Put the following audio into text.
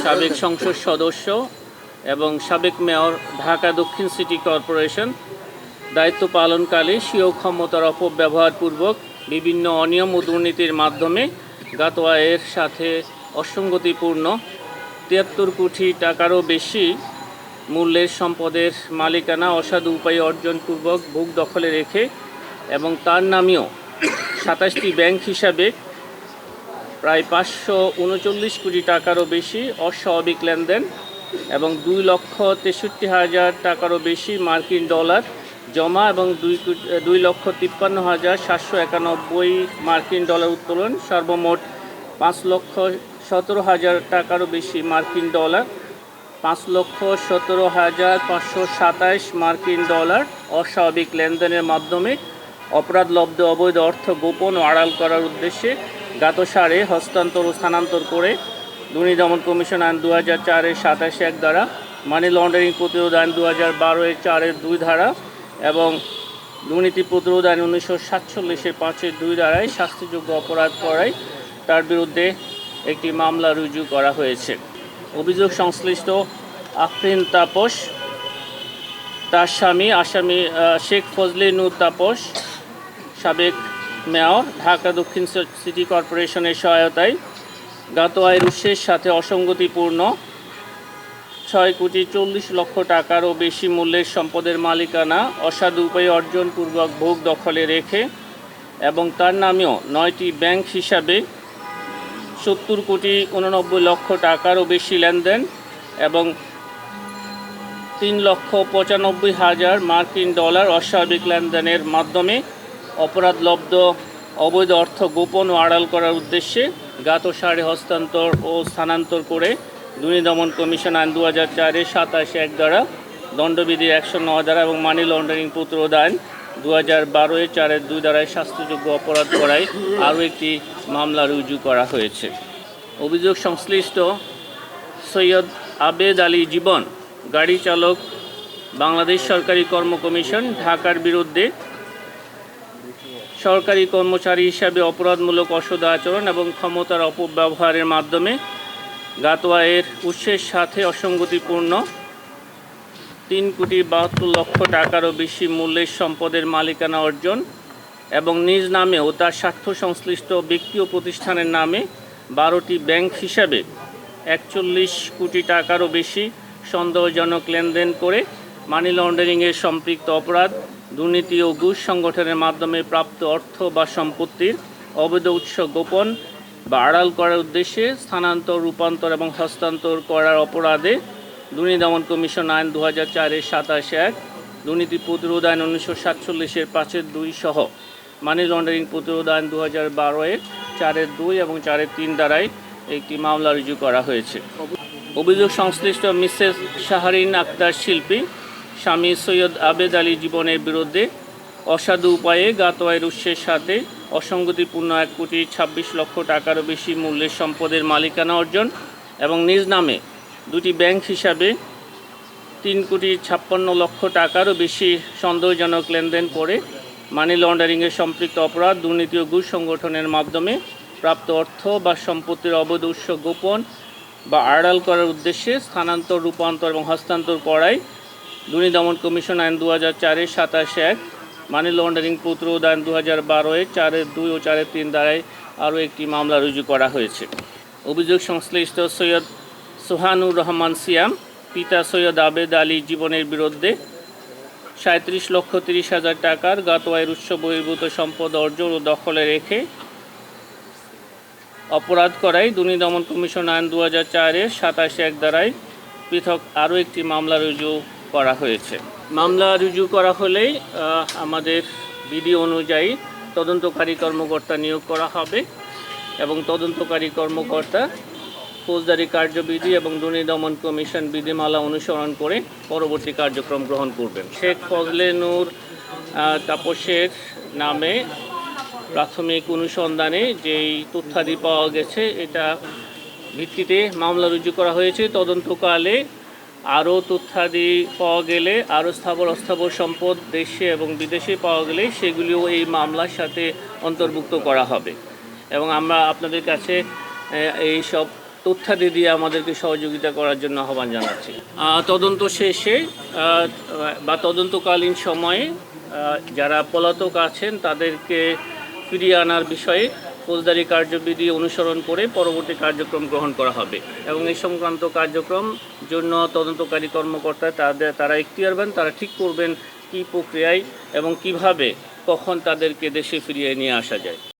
সাবেক সংসদ সদস্য এবং সাবেক মেয়র ঢাকা দক্ষিণ সিটি কর্পোরেশন, দায়িত্ব পালনকালে স্বীয় ক্ষমতার অপব্যবহারপূর্বক বিভিন্ন অনিয়ম ও দুর্নীতির মাধ্যমে গাতোয়ায়ের সাথে অসঙ্গতিপূর্ণ। তিয়াত্তর কোটি টাকারও বেশি মূল্যের সম্পদের মালিকানা অসাধু উপায়ে অর্জনপূর্বক ভোগ দখলে রেখে এবং তার নামেও সাতাশটি ব্যাংক হিসাবে প্রায় পাঁচশো উনচল্লিশ কোটি টাকারও বেশি অস্বাভাবিক লেনদেন এবং দুই লক্ষ তেষট্টি হাজার টাকারও বেশি মার্কিন ডলার জমা এবং দুই দুই লক্ষ তিপ্পান্ন হাজার সাতশো একানব্বই মার্কিন ডলার উত্তোলন, সর্বমোট পাঁচ লক্ষ সতেরো হাজার টাকারও বেশি মার্কিন ডলার, পাঁচ লক্ষ সতেরো হাজার পাঁচশো সাতাইশ মার্কিন ডলার অস্বাভাবিক লেনদেনের মাধ্যমে অপরাধলব্ধ অবৈধ অর্থ গোপন ও আড়াল করার উদ্দেশ্যে গাতসারে হস্তান্তর ও স্থানান্তর করে দুর্নীতি দমন কমিশন আইন দু হাজার চারের সাতাশে এক দ্বারা, মানি লন্ডারিং প্রতিরোধ আইন দু হাজার বারোয়ের চারের দুই ধারা এবং দুর্নীতি প্রতিরোধ আইন উনিশশো সাতচল্লিশের পাঁচের দুই ধারায় শাস্তিযোগ্য অপরাধ করায় তার বিরুদ্ধে একটি মামলা রুজু করা হয়েছে। অভিযোগ সংশ্লিষ্ট আফরিন তাপস, তার স্বামী আসামি শেখ ফজলে নূর তাপস, সাবেক মেয়র, ঢাকা দক্ষিণ সিটি কর্পোরেশনের সহায়তায় গত আয়ের উৎসের সাথে অসঙ্গতিপূর্ণ। ছয় কোটি চল্লিশ লক্ষ টাকারও বেশি মূল্যের সম্পদের মালিকানা অসাধু উপায়ে অর্জনপূর্বক ভোগ দখলে রেখে এবং তার নামেও নয়টি ব্যাংক হিসাবে সত্তর কোটি উননব্বই লক্ষ টাকারও বেশি লেনদেন এবং তিন লক্ষ পঁচানব্বই হাজার মার্কিন ডলার অস্বাভাবিক লেনদেনের মাধ্যমে অপরাধলব্ধ, অবৈধ অর্থ গোপন ও আড়াল করার উদ্দেশ্যে গাত সারে হস্তান্তর ও স্থানান্তর করে দুর্নীতি দমন কমিশন আইন দু হাজার চারের সাতাশে এক দ্বারা দণ্ডবিধি একশো নয় দ্বারা এবং মানি লন্ডারিং প্রতিরোধ আইন দু হাজার বারোয় চারের দুই দ্বারায় শাস্তিযোগ্য অপরাধ করায় আরও একটি মামলা রুজু করা হয়েছে। অভিযোগ সংশ্লিষ্ট সৈয়দ আবেদ আলী জীবন, গাড়ি চালক, বাংলাদেশ সরকারি কর্ম কমিশন, ঢাকার বিরুদ্ধে সরকারি কর্মচারী হিসাবে অপরাধমূলক অসদ আচরণ এবং ক্ষমতার অপব্যবহারের মাধ্যমে গাতোয়ায়ের উৎসের সাথে অসঙ্গতিপূর্ণ। তিন কোটি বাহাত্তর লক্ষ টাকারও বেশি মূল্যের সম্পদের মালিকানা অর্জন এবং নিজ নামে ও তার স্বার্থ সংশ্লিষ্ট ব্যক্তি ও প্রতিষ্ঠানের নামে বারোটি ব্যাংক হিসাবে একচল্লিশ কোটি টাকারও বেশি সন্দেহজনক লেনদেন করে মানি লন্ডারিংয়ের সম্পৃক্ত অপরাধ দুর্নীতি ও ঘুষ সংগঠনের মাধ্যমে প্রাপ্ত অর্থ বা সম্পত্তির অবৈধ উৎস গোপন বা আড়াল করার উদ্দেশ্যে স্থানান্তর, রূপান্তর এবং হস্তান্তর করার অপরাধে দুর্নীতি দমন কমিশন আইন দু হাজার চারের সাতাশে এক, দুর্নীতি প্রতিরোধ আইন উনিশশো সাতচল্লিশের পাঁচের দুই সহ। মানি লন্ডারিং প্রতিরোধ আইন দু হাজার বারোয়ের চারের দুই এবং চারের তিন দ্বারাই একটি মামলা রুজু করা হয়েছে। অভিযোগ সংশ্লিষ্ট মিসেস শাহরিন আক্তার শিল্পী স্বামী সৈয়দ আবেদ আলী জীবনের বিরুদ্ধে অসাধু উপায়ে গাতোয়ায়ের উৎসের সাথে অসঙ্গতিপূর্ণ এক কোটি ছাব্বিশ লক্ষ টাকারও বেশি মূল্যের সম্পদের মালিকানা অর্জন এবং নিজ নামে দুটি ব্যাংক হিসাবে তিন কোটি ছাপ্পান্ন লক্ষ টাকারও বেশি সন্দেহজনক লেনদেন করে মানি লন্ডারিংয়ের সম্পৃক্ত অপরাধ, দুর্নীতি ও ঘুষ সংগঠনের মাধ্যমে প্রাপ্ত অর্থ বা সম্পত্তির অবৈধ উৎস গোপন বা আড়াল করার উদ্দেশ্যে স্থানান্তর, রূপান্তর এবং হস্তান্তর করায় দুর্নীতি দমন কমিশন আইন দু হাজার চারের সাতাশ এক, মানি লন্ডারিং প্রতিরোধ আইন দু হাজার বারোয় চারের দুই ও চারের তিন দ্বারায় আরও একটি মামলা রুজু করা হয়েছে। অভিযোগ সংশ্লিষ্ট সৈয়দ সোহানুর রহমান সিয়াম, পিতা সৈয়দ আবেদ আলী জীবনের বিরুদ্ধে সাঁত্রিশ লক্ষ তিরিশ হাজার টাকার গাতোয়ায়ের উৎস বহির্ভূত সম্পদ অর্জন ও দখলে রেখে অপরাধ করায় দুর্নীতি দমন কমিশন আইন দু হাজার চারের সাতাশে এক দ্বারায় পৃথক আরও একটি মামলা রুজু করা হয়েছে। মামলা রুজু করা হলেই আমাদের বিধি অনুযায়ী তদন্তকারী কর্মকর্তা নিয়োগ করা হবে এবং তদন্তকারী কর্মকর্তা ফৌজদারি কার্যবিধি এবং দুর্নীতি দমন কমিশন বিধিমালা অনুসরণ করে পরবর্তী কার্যক্রম গ্রহণ করবেন। শেখ ফজলে নূর তাপসের নামে প্রাথমিক অনুসন্ধানে যেই তথ্যাদি পাওয়া গেছে, এটা ভিত্তিতে মামলা রুজু করা হয়েছে। তদন্তকালে আরও তথ্যাদি পাওয়া গেলে, আরও স্থাবর অস্থাবর সম্পদ দেশে এবং বিদেশে পাওয়া গেলে সেগুলিও এই মামলার সাথে অন্তর্ভুক্ত করা হবে। এবং আমরা আপনাদের কাছে এই সব তথ্যাদি দিয়ে আমাদেরকে সহযোগিতা করার জন্য আহ্বান জানাচ্ছি। তদন্ত শেষে বা তদন্তকালীন সময়ে যারা পলাতক আছেন তাদেরকে ফিরিয়ে আনার বিষয়ে ফৌজদারি কার্যবিধি অনুসরণ করে পরবর্তী কার্যক্রম গ্রহণ করা হবে। এবং এই সংক্রান্ত কার্যক্রম জন্য তদন্তকারী কর্মকর্তা তাদের, তারা ইখতিয়ারবেন তারা ঠিক করবেন কী প্রক্রিয়ায় এবং কীভাবে, কখন তাদেরকে দেশে ফিরিয়ে নিয়ে আসা যায়।